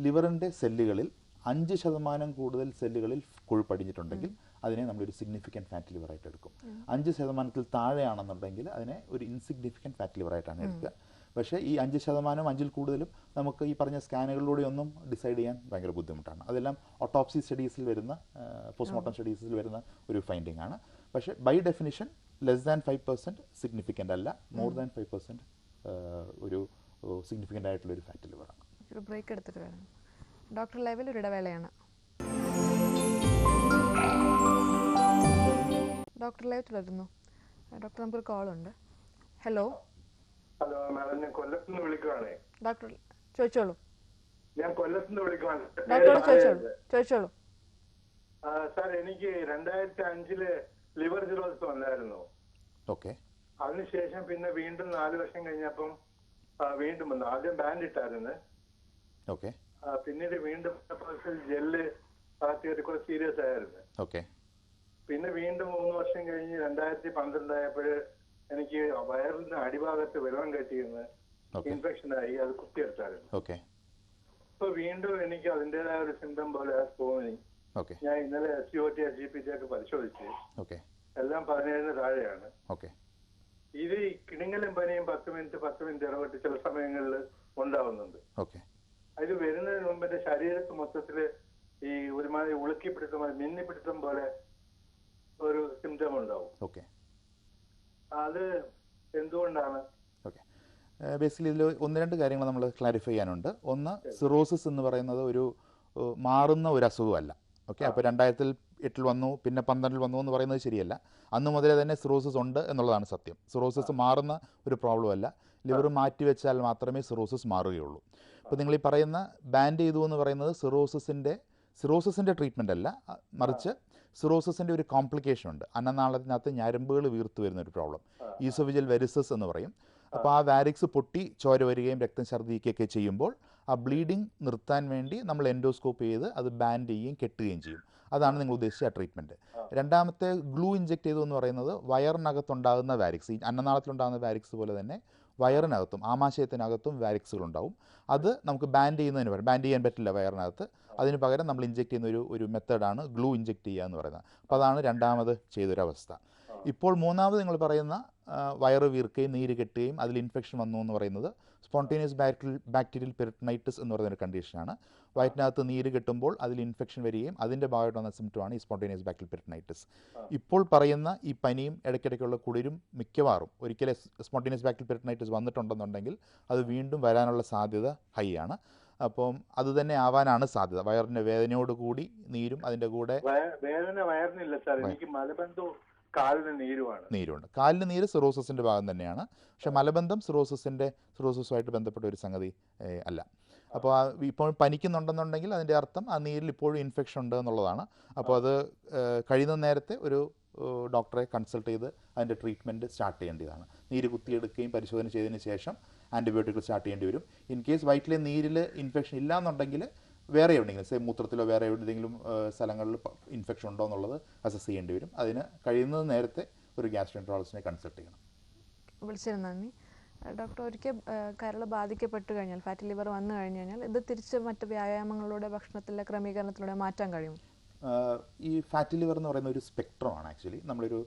[SPEAKER 2] ലിവറിന്റെ സെല്ലുകളിൽ അഞ്ച് ശതമാനം കൂടുതൽ സെല്ലുകളിൽ കൊഴുപ്പടിഞ്ഞിട്ടുണ്ടെങ്കിൽ അതിനെ നമ്മളൊരു സിഗ്നിഫിക്കന്റ് ഫാറ്റ് ലിവറായിട്ട് എടുക്കും. അഞ്ച് ശതമാനത്തിൽ താഴെയാണെന്നുണ്ടെങ്കിൽ അതിനെ ഒരു ഇൻസിഗ്നിഫിക്കന്റ് ഫാറ്റ് ലിവറായിട്ടാണ് എടുക്കുക. പക്ഷേ ഈ അഞ്ച് ശതമാനം അഞ്ചിൽ കൂടുതലും നമുക്ക് ഈ പറഞ്ഞ സ്കാനുകളിലൂടെയൊന്നും ഡിസൈഡ് ചെയ്യാൻ ഭയങ്കര ബുദ്ധിമുട്ടാണ്. അതെല്ലാം ഓട്ടോപ്സി സ്റ്റഡീസിൽ വരുന്ന പോസ്റ്റ്മോർട്ടം സ്റ്റഡീസിൽ വരുന്ന ഒരു ഫൈൻഡിങ് ആണ്. പക്ഷേ by definition less than five percent significant അല്ല മോർ ദാൻ ഫൈവ് പെർസെന്റ് ഒരു സിഗ്നിഫിക്കന്റ് ആയിട്ടുള്ള ഒരു ഫാറ്റ് ലിവറാണ്
[SPEAKER 1] ഒരു ബ്രേക്ക് എടുത്തിട്ട് വേണം ഡോക്ടർ ലൈവിൽ ഒരു ഇടവേളയാണ്. ഡോക്ടർ ലൈവ് തുടരുന്നു. ഡോക്ടർ നമുക്കൊരു കോളുണ്ട് ഹലോ
[SPEAKER 5] ഹലോ മാഡം ഞാൻ കൊല്ലത്ത് നിന്ന് വിളിക്കുവാണേ.
[SPEAKER 1] ഡോക്ടർ ചോദിച്ചോളൂ.
[SPEAKER 5] ഞാൻ കൊല്ലത്ത് നിന്ന് വിളിക്കുവാണ്.
[SPEAKER 1] ഡോക്ടറോട് ചോദിച്ചോളൂ ചോദിച്ചോളൂ.
[SPEAKER 5] സാർ എനിക്ക് രണ്ടായിരത്തി അഞ്ചിൽ ലിവർ സിറോസിസ് വന്നായിരുന്നു.
[SPEAKER 2] ഓക്കെ.
[SPEAKER 5] അതിനുശേഷം പിന്നെ വീണ്ടും നാല് വർഷം കഴിഞ്ഞപ്പം വീണ്ടും വന്നു. ആദ്യം ബാൻഡ് ഇട്ടായിരുന്നു.
[SPEAKER 2] ഓക്കെ.
[SPEAKER 5] പിന്നീട് വീണ്ടും ജെല്ല് ആദ്യമായിട്ട് കുറച്ച് സീരിയസ് ആയിരുന്നു.
[SPEAKER 2] ഓക്കെ.
[SPEAKER 5] പിന്നെ വീണ്ടും മൂന്ന് വർഷം കഴിഞ്ഞ് രണ്ടായിരത്തി പന്ത്രണ്ടായപ്പോഴ് എനിക്ക് വയറിന്റെ അടിഭാഗത്ത് വെള്ളം കെട്ടിയിരുന്ന് ഇൻഫെക്ഷൻ ആയി അത് കുത്തിയെടുത്തായിരുന്നു.
[SPEAKER 2] ഓക്കെ.
[SPEAKER 5] ഇപ്പൊ വീണ്ടും എനിക്ക് അതിന്റേതായ ഒരു സിംറ്റം പോലെ തോന്നി ഞാൻ ഇന്നലെ S C O T S G P T ഒക്കെ പരിശോധിച്ച്
[SPEAKER 2] ഓക്കെ.
[SPEAKER 5] എല്ലാം പതിനേഴിന് താഴെയാണ്.
[SPEAKER 2] ഓക്കെ.
[SPEAKER 5] ഇത് ഈ കിണിങ്ങലും പനിയും പത്ത് മിനിറ്റ് പത്ത് മിനിറ്റ് ഇടപെട്ട് ചില സമയങ്ങളിൽ ഉണ്ടാവുന്നുണ്ട്.
[SPEAKER 2] ഓക്കെ.
[SPEAKER 5] അത് വരുന്നതിന് മുമ്പ് എന്റെ ശരീരത്ത് മൊത്തത്തിൽ ഈ ഒരുമാതിരി ഉളുക്കിപ്പിടുത്തം മിന്നിപ്പിടുത്തം മിന്നി പിടുത്തം പോലെ ഒരു സിംറ്റം ഉണ്ടാവും.
[SPEAKER 2] ഓക്കെ.
[SPEAKER 5] അത് എന്തുകൊണ്ടാണ്?
[SPEAKER 2] ഓക്കെ. ബേസിക്കലി ഇതിൽ ഒന്ന് രണ്ട് കാര്യങ്ങൾ നമ്മൾ ക്ലാരിഫൈ ചെയ്യാനുണ്ട്. ഒന്ന് സിറോസിസ് എന്ന് പറയുന്നത് ഒരു മാറുന്ന ഒരു അസുഖമല്ല. ഓക്കെ? അപ്പോൾ രണ്ടായിരത്തിൽ എട്ടിൽ വന്നു പിന്നെ പന്ത്രണ്ടിൽ വന്നു എന്ന് പറയുന്നത് ശരിയല്ല. അന്ന് മുതലേ തന്നെ സിറോസിസ് ഉണ്ട് എന്നുള്ളതാണ് സത്യം. സിറോസിസ് മാറുന്ന ഒരു പ്രോബ്ലം അല്ല. ലിവർ മാറ്റി വെച്ചാൽ മാത്രമേ സിറോസിസ് മാറുകയുള്ളൂ. അപ്പോൾ നിങ്ങൾ ഈ പറയുന്ന ബാൻഡ് ചെയ്തു എന്ന് പറയുന്നത് സിറോസിസിന്റെ സിറോസിസിന്റെ ട്രീറ്റ്മെന്റ് അല്ല. മറിച്ച് സിറോസിസിന്റെ ഒരു കോംപ്ലിക്കേഷൻ ഉണ്ട്. അന്നനാളത്തിനകത്ത് ഞരമ്പുകൾ വീർത്തു വരുന്ന ഒരു പ്രോബ്ലം ഈസോവിജൽ വെരിസസ് എന്ന് പറയും. അപ്പോൾ ആ വാരിക്സ് പൊട്ടി ചോര വരികയും രക്തം ഛർദ്ദിക്കുകയൊക്കെ ചെയ്യുമ്പോൾ ആ ബ്ലീഡിങ് നിർത്താൻ വേണ്ടി നമ്മൾ എൻഡോസ്കോപ്പ് ചെയ്ത് അത് ബാൻഡ് ചെയ്യുകയും കെട്ടുകയും ചെയ്യും. അതാണ് നിങ്ങൾ ഉദ്ദേശിച്ച ആ ട്രീറ്റ്മെന്റ് രണ്ടാമത്തെ ഗ്ലൂ ഇഞ്ചെക്ട് ചെയ്തു എന്ന് പറയുന്നത് വയറിനകത്തുണ്ടാകുന്ന വാരിക്സ് ഈ അന്നനാളത്തിലുണ്ടാകുന്ന വാരിക്സ് പോലെ തന്നെ വയറിനകത്തും ആമാശയത്തിനകത്തും വാരിക്സുകളുണ്ടാവും. അത് നമുക്ക് ബാൻഡ് ചെയ്യുന്നതിന് പകരം ബാൻഡ് ചെയ്യാൻ പറ്റില്ല വയറിനകത്ത്. അതിന് പകരം നമ്മൾ ഇഞ്ചെക്ട് ചെയ്യുന്ന ഒരു ഒരു മെത്തേഡാണ് ഗ്ലൂ ഇഞ്ചെക്ട് ചെയ്യുക എന്ന് പറയുന്നത്. അപ്പോൾ അതാണ് രണ്ടാമത് ചെയ്തൊരവസ്ഥ. ഇപ്പോൾ മൂന്നാമത് നിങ്ങൾ പറയുന്ന വയറ് വീർക്കുകയും നീര് കെട്ടുകയും അതിൽ ഇൻഫെക്ഷൻ വന്നു എന്ന് പറയുന്നത് സ്പോണ്ടേനിയസ് ബാക്ടീരിയൽ ബാക്ടീരിയൽ പെരിട്ടനൈറ്റിസ് എന്ന് പറയുന്ന ഒരു കണ്ടീഷനാണ് വയറ്റിനകത്ത് നീര് കെട്ടുമ്പോൾ അതിൽ ഇൻഫെക്ഷൻ വരികയും അതിന്റെ ഭാഗമായിട്ട് വന്ന സിംറ്റമാണ് ഈ സ്പോണ്ടേനിയസ് ബാക്ടീരിയൽ പെരിട്ടനൈറ്റിസ് ഇപ്പോൾ പറയുന്ന ഈ പനിയും ഇടയ്ക്കിടയ്ക്കുള്ള കുളിരും മിക്കവാറും ഒരിക്കലും സ്പോണ്ടേനിയസ് ബാക്ടീരിയൽ പെരിട്ടനൈറ്റിസ് വന്നിട്ടുണ്ടെന്നുണ്ടെങ്കിൽ അത് വീണ്ടും വരാനുള്ള സാധ്യത ഹൈ ആണ്. അപ്പം അത് തന്നെ ആവാനാണ് സാധ്യത. വയറിന്റെ വേദനയോട് കൂടി നീരും അതിന്റെ കൂടെ
[SPEAKER 5] വേദന വയറിനില്ല സാർ എനിക്ക് മലബന്ധവും കാലിന്
[SPEAKER 2] നീരുണ്ട്. കാലിന് നീര് സിറോസസിന്റെ ഭാഗം തന്നെയാണ്. പക്ഷെ മലബന്ധം സിറോസസിന്റെ സിറോസിസുമായിട്ട് ബന്ധപ്പെട്ട ഒരു സംഗതി അല്ല. അപ്പോൾ ഇപ്പോൾ പനിക്കുന്നുണ്ടെന്നുണ്ടെങ്കിൽ അതിന്റെ അർത്ഥം ആ നീരിൽ ഇപ്പോഴും ഇൻഫെക്ഷൻ ഉണ്ട് എന്നുള്ളതാണ്. അപ്പോൾ അത് കഴിയുന്ന നേരത്തെ ഒരു ഡോക്ടറെ കൺസൾട്ട് ചെയ്ത് അതിന്റെ ട്രീറ്റ്മെന്റ് സ്റ്റാർട്ട് ചെയ്യേണ്ടതാണ്. നീര് കുത്തിയെടുക്കുകയും പരിശോധന ചെയ്തതിന് ശേഷം ആന്റിബയോട്ടിക് സ്റ്റാർട്ട് ചെയ്യേണ്ടി വരും. ഇൻ കേസ് വയറ്റിലെ നീരിൽ ഇൻഫെക്ഷൻ ഇല്ല എന്നുണ്ടെങ്കിൽ വേറെ എവിടെയെങ്കിലും സേ മൂത്രത്തിലോ വേറെ എവിടെയെങ്കിലും സ്ഥലങ്ങളിൽ ഇൻഫെക്ഷൻ ഉണ്ടോ എന്നുള്ളത് അസസ് ചെയ്യേണ്ടി വരും. അതിന് കഴിയുന്നത് നേരത്തെ ഒരു ഗ്യാസ്ട്രോൻട്രോളജിനെ കൺസൾട്ട് ചെയ്യണം.
[SPEAKER 1] വിളിച്ചിരുന്ന നന്ദി. ഡോക്ടർ ഒരിക്കൽ കരൾ ബാധിക്കപ്പെട്ട് കഴിഞ്ഞാൽ ഫാറ്റി ലിവർ വന്നു കഴിഞ്ഞു കഴിഞ്ഞാൽ ഇത് തിരിച്ച് മറ്റ് വ്യായാമങ്ങളിലൂടെ ഭക്ഷണത്തിലെ ക്രമീകരണത്തിലൂടെ മാറ്റാൻ കഴിയും?
[SPEAKER 2] ഈ ഫാറ്റി ലിവർ എന്ന് പറയുന്ന ഒരു സ്പെക്ട്രമാണ് ആക്ച്വലി നമ്മളൊരു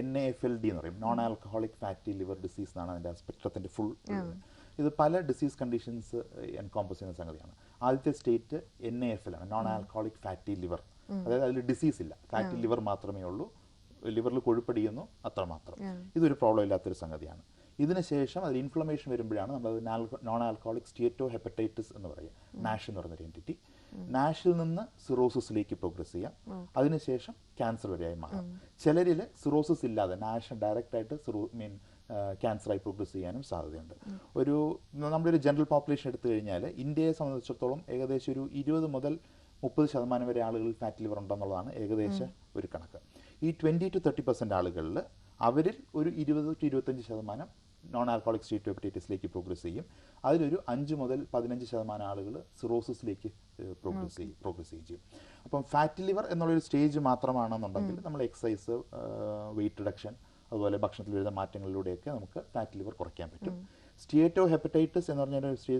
[SPEAKER 2] N A F L D എന്ന് പറയും. Non alcoholic fatty liver disease എന്നാണ് അതിന്റെ സ്പെക്ട്രത്തിന്റെ ഫുൾ ഇത്. പല ഡിസീസ് കണ്ടീഷൻസ് എൻകോമ്പസ് ചെയ്യുന്ന സംഗതിയാണ്. ആദ്യത്തെ state N A F L ആണ്. നോൺ ആൽക്കോളിക് ഫാറ്റി ലിവർ അതായത് അതിൽ ഡിസീസ് ഇല്ല. ഫാറ്റി ലിവർ മാത്രമേ ഉള്ളൂ. ലിവറിൽ കൊഴുപ്പടിയുന്നു അത്രമാത്രം. ഇതൊരു പ്രോബ്ലം ഇല്ലാത്തൊരു സംഗതിയാണ്. ഇതിനുശേഷം അതിൽ ഇൻഫ്ലമേഷൻ വരുമ്പോഴാണ് നമ്മൾ നോൺ ആൽക്കോളിക് സ്റ്റേറ്റോ ഹെപ്പറ്റൈറ്റിസ് എന്ന് പറയും. നാഷ് എന്ന് പറയുന്ന ഒരു എന്റിറ്റി നാഷിൽ നിന്ന് സിറോസിസിലേക്ക് പ്രോഗ്രസ് ചെയ്യാം. അതിനുശേഷം ക്യാൻസർ വരെയായി മാറാം. ചിലരിൽ സിറോസിസ് ഇല്ലാതെ നാഷ് ഡയറക്റ്റ് ആയിട്ട് സിറോ മീൻ ക്യാൻസറായി പ്രോഗ്രസ് ചെയ്യാനും സാധ്യതയുണ്ട്. ഒരു നമ്മുടെ ഒരു ജനറൽ പോപ്പുലേഷൻ എടുത്തു കഴിഞ്ഞാൽ ഇന്ത്യയെ സംബന്ധിച്ചിടത്തോളം ഏകദേശം ഒരു ഇരുപത് മുതൽ മുപ്പത് ശതമാനം വരെ ആളുകളിൽ ഫാറ്റ് ലിവർ ഉണ്ടെന്നുള്ളതാണ് ഏകദേശം ഒരു കണക്ക്. ഈ ട്വന്റി ടു തേർട്ടി പെർസെന്റ് ആളുകളിൽ അവരിൽ ഒരു ഇരുപത് ടു ഇരുപത്തഞ്ച് ശതമാനം നോൺ ആൽക്കോളിക് സ്റ്റേറ്റ് ഹെപ്പറ്റൈറ്റിസിലേക്ക് പ്രോഗ്രസ് ചെയ്യും. അതിലൊരു അഞ്ച് മുതൽ പതിനഞ്ച് ശതമാനം ആളുകൾ സിറോസിസിലേക്ക് പ്രോഗ്രസ് ചെയ്യും പ്രോഗ്രസ് ചെയ്യും. അപ്പം ഫാറ്റ് ലിവർ എന്നുള്ളൊരു സ്റ്റേജ് മാത്രമാണെന്നുണ്ടെങ്കിൽ നമ്മൾ എക്സസൈസ് വെയിറ്റ് റിഡക്ഷൻ അതുപോലെ ഭക്ഷണത്തിൽ വരുന്ന മാറ്റങ്ങളിലൂടെയൊക്കെ നമുക്ക് ഫാറ്റ് ലിവർ കുറയ്ക്കാൻ പറ്റും. സ്റ്റേറ്റോ ഹെപ്പറ്റൈറ്റിസ് എന്ന് പറഞ്ഞ ഒരു സ്റ്റേ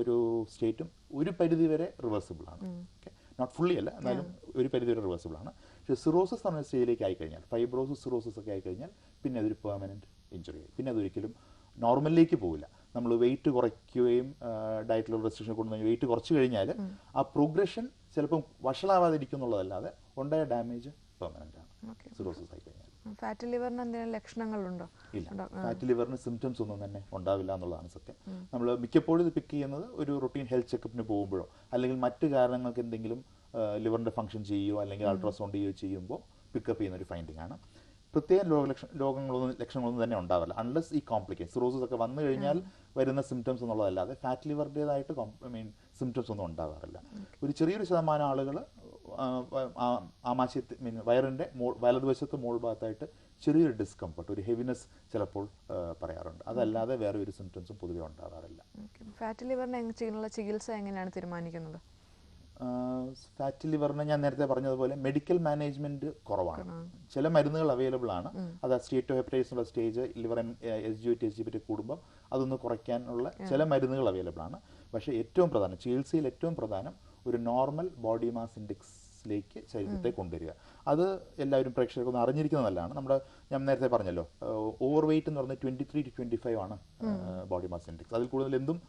[SPEAKER 2] ഒരു സ്റ്റേറ്റും ഒരു പരിധി വരെ റിവേഴ്സിബിൾ ആണ് ഓക്കെ. നോട്ട് ഫുള്ളി അല്ല എന്നാലും ഒരു പരിധി വരെ റിവേഴ്സിബിൾ ആണ്. പക്ഷേ സിറോസിസ് എന്ന് പറഞ്ഞ സ്റ്റേജിലേക്ക് ആയിക്കഴിഞ്ഞാൽ ഫൈബ്രോസിസ് സിറോസിസ് ഒക്കെ ആയിക്കഴിഞ്ഞാൽ പിന്നെ അതൊരു പെർമനന്റ് ഇഞ്ചുറി ആയി. പിന്നെ അതൊരിക്കലും നോർമലിലേക്ക് പോകില്ല നമ്മൾ വെയിറ്റ് കുറയ്ക്കുകയും ഡയറ്റിലുള്ള റെസ്ട്രിക്ഷൻ കൊണ്ടുവന്ന് വെയിറ്റ് കുറച്ച് കഴിഞ്ഞാൽ ആ പ്രോഗ്രഷൻ ചിലപ്പം വഷളാവാതിരിക്കും എന്നുള്ളതല്ലാതെ ഉണ്ടായ ഡാമേജ് പെർമനന്റ് ആണ്. സിറോസസ് ആയി.
[SPEAKER 1] ഫാറ്റി ലിവറിന് എന്തെങ്കിലും ലക്ഷണങ്ങളുണ്ടോ?
[SPEAKER 2] ഇല്ല. ഫാറ്റ് ലിവറിന് സിംറ്റംസ് ഒന്നും തന്നെ ഉണ്ടാവില്ല എന്നുള്ളതാണ് സത്യം. നമ്മൾ മിക്കപ്പോഴും ഇത് പിക്ക് ചെയ്യുന്നത് ഒരു റൊട്ടീൻ ഹെൽത്ത് ചെക്കപ്പിന് പോകുമ്പോഴോ അല്ലെങ്കിൽ മറ്റു കാരണങ്ങൾക്ക് എന്തെങ്കിലും ലിവറിന്റെ ഫംഗ്ഷൻ ചെയ്യുകയോ അല്ലെങ്കിൽ അൾട്രാസൗണ്ട് ചെയ്യുകയോ ചെയ്യുമ്പോൾ പിക്കപ്പ് ചെയ്യുന്ന ഒരു ഫൈൻഡിങ് ആണ്. പ്രത്യേക രോഗലക്ഷ രോഗങ്ങളൊന്നും ലക്ഷണങ്ങളൊന്നും തന്നെ ഉണ്ടാവില്ല. അൺലെസ് ഈ കോംപ്ലിക്കേഷൻ സിറോസിസ് ഒക്കെ വന്നു കഴിഞ്ഞാൽ വരുന്ന സിംറ്റംസ് എന്നുള്ളതല്ലാതെ ഫാറ്റ് ലിവറിന്റെതായിട്ട് മീൻ സിംറ്റംസ് ഒന്നും ഉണ്ടാകാറില്ല ഒരു ചെറിയൊരു ശതമാനം ആളുകൾ ആമാശയത്തിൽ മീൻ വയറിന്റെ മോൾ വലതുവശത്ത് മോൾ ഭാഗത്തായിട്ട് ചെറിയൊരു ഡിസ്കംഫർട്ട് ഒരു ഹെവിനെസ് ചിലപ്പോൾ പറയാറുണ്ട്. അതല്ലാതെ വേറെ ഒരു സിംറ്റംസും പൊതുവെ ഉണ്ടാകാറില്ല.
[SPEAKER 1] ഫാറ്റ് ലിവറിനെ ചെയ്യുന്നുള്ള ചികിത്സ എങ്ങനെയാണ് തീരുമാനിക്കുന്നത്?
[SPEAKER 2] ഫാറ്റ് ലിവറിന് ഞാൻ നേരത്തെ പറഞ്ഞതുപോലെ മെഡിക്കൽ മാനേജ്മെന്റ് കുറവാണ്. ചില മരുന്നുകൾ അവൈലബിൾ ആണ്. അത് സ്റ്റേറ്റോ ഹെപ്പറ്റൈസ് ഉള്ള stage liver S G T S G പറ്റി കൂടുമ്പോൾ അതൊന്ന് കുറയ്ക്കാനുള്ള ചില മരുന്നുകൾ അവൈലബിൾ ആണ്. പക്ഷേ ഏറ്റവും പ്രധാനം ചികിത്സയിൽ ഏറ്റവും പ്രധാനം ഒരു നോർമൽ ബോഡി മാസ് ഇൻഡെക്സിലേക്ക് ശരീരത്തെ കൊണ്ടുവരിക. അത് എല്ലാവരും പ്രേക്ഷകർക്കൊന്ന് അറിഞ്ഞിരിക്കുന്നതല്ലാണ് നമ്മുടെ ഞാൻ നേരത്തെ പറഞ്ഞല്ലോ ഓവർ വെയിറ്റ് എന്ന് പറഞ്ഞാൽ twenty three to twenty five ആണ് ബോഡി മാസ് ഇൻഡെക്സ് അതിൽ കൂടുതൽ എന്തും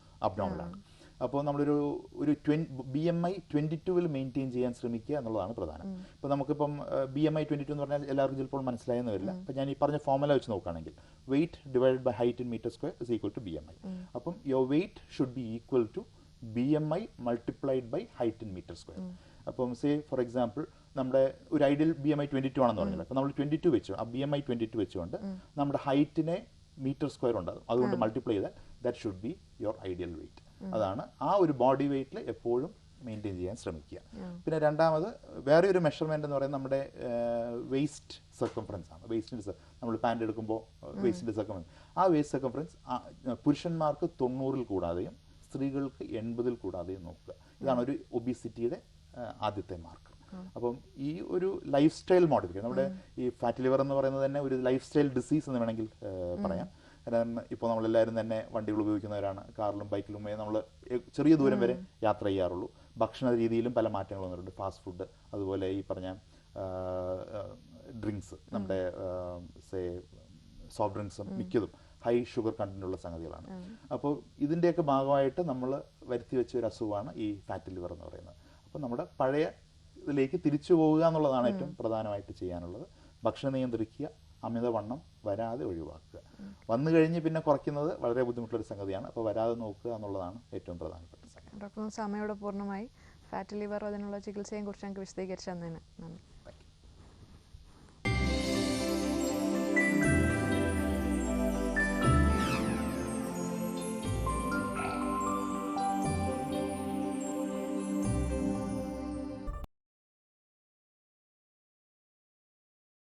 [SPEAKER 2] ആണ്. അപ്പോൾ നമ്മളൊരു ഒരു twenty B M I twenty ടുവിൽ മെയിന്റെയിൻ ചെയ്യാൻ ശ്രമിക്കുക എന്നുള്ളതാണ് പ്രധാനം. ഇപ്പോൾ നമുക്കിപ്പം B M I twenty two എന്ന് പറഞ്ഞാൽ എല്ലാവർക്കും ചിലപ്പോൾ മനസ്സിലായെന്ന് വരില്ല. അപ്പം ഞാൻ ഈ പറഞ്ഞ ഫോർമുല വെച്ച് നോക്കുകയാണെങ്കിൽ weight divide by height in metre square is equal to B M I അപ്പം your weight should be equal to B M I multiplied by height in metre square അപ്പം സേ ഫോർ എക്സാമ്പിൾ നമ്മുടെ ഒരു ideal B M I twenty two ആണെന്ന് പറഞ്ഞത് അപ്പോൾ നമ്മൾ twenty two വെച്ചു. ആ B M I twenty two വെച്ചുകൊണ്ട് നമ്മുടെ ഹൈറ്റിനെ മീറ്റർ സ്ക്വയർ ഉണ്ടാകും അതുകൊണ്ട് മൾട്ടിപ്ലൈ ചെയ്താൽ that should be your ideal weight അതാണ് ആ ഒരു ബോഡി വെയിറ്റിൽ എപ്പോഴും മെയിന്റെയിൻ ചെയ്യാൻ ശ്രമിക്കുക. പിന്നെ രണ്ടാമത് വേറെ ഒരു മെഷർമെന്റ് എന്ന് പറയുന്നത് നമ്മുടെ വേസ്റ്റ് സർക്കംഫറൻസ് ആണ്. വേസ്റ്റിന്റെ നമ്മൾ പാന്റ് എടുക്കുമ്പോൾ വേസ്റ്റിന്റെ സർക്കംഫറൻസ് ആ വേസ്റ്റ് സർക്കംഫറൻസ് പുരുഷന്മാർക്ക് തൊണ്ണൂറിൽ കൂടാതെയും സ്ത്രീകൾക്ക് എൺപതിൽ കൂടാതെ നോക്കുക. ഇതാണ് ഒരു ഒബിസിറ്റിയുടെ ആദ്യത്തെ മാർക്ക്. അപ്പം ഈ ഒരു ലൈഫ് സ്റ്റൈൽ മോഡിഫിക്കേഷൻ നമ്മുടെ ഈ ഫാറ്റ് ലിവർ എന്ന് പറയുന്നത് തന്നെ ഒരു ലൈഫ് സ്റ്റൈൽ ഡിസീസ് എന്ന് വേണമെങ്കിൽ പറയാം. കാരണം ഇപ്പോൾ നമ്മളെല്ലാവരും തന്നെ വണ്ടികൾ ഉപയോഗിക്കുന്നവരാണ്. കാറിലും ബൈക്കിലും നമ്മൾ ചെറിയ ദൂരം വരെ യാത്ര ചെയ്യാറുള്ളൂ. ഭക്ഷണ രീതിയിലും പല മാറ്റങ്ങൾ വന്നിട്ടുണ്ട്. ഫാസ്റ്റ് ഫുഡ് അതുപോലെ ഈ പറഞ്ഞ ഡ്രിങ്ക്സ് നമ്മുടെ സേ സോഫ്റ്റ് ഡ്രിങ്ക്സും മിക്കതും. ഹൈ ഷുഗർ കണ്ടന്റുള്ള സംഗതികളാണ്. അപ്പോൾ ഇതിന്റെയൊക്കെ ഭാഗമായിട്ട് നമ്മൾ വരുത്തി വെച്ച ഒരു അസുഖമാണ് ഈ ഫാറ്റ് ലിവർ എന്ന് പറയുന്നത്. അപ്പോൾ നമ്മുടെ പഴയ ഇതിലേക്ക് തിരിച്ചു പോവുക എന്നുള്ളതാണ് ഏറ്റവും പ്രധാനമായിട്ട് ചെയ്യാനുള്ളത്. ഭക്ഷണം നിയന്ത്രിക്കുക അമിതവണ്ണം വരാതെ ഒഴിവാക്കുക. വന്നു കഴിഞ്ഞ് പിന്നെ കുറയ്ക്കുന്നത് വളരെ ബുദ്ധിമുട്ടുള്ള ഒരു സംഗതിയാണ്. അപ്പോൾ വരാതെ നോക്കുക എന്നുള്ളതാണ് ഏറ്റവും പ്രധാനപ്പെട്ട സംഗതി.
[SPEAKER 1] ഡോക്ടർ സമയോടെ പൂർണമായി. ഫാറ്റ് ലിവർ അതിനുള്ള ചികിത്സയെ കുറിച്ച് ഞങ്ങൾക്ക് വിശദീകരിച്ചു തന്നതിന് നന്ദി.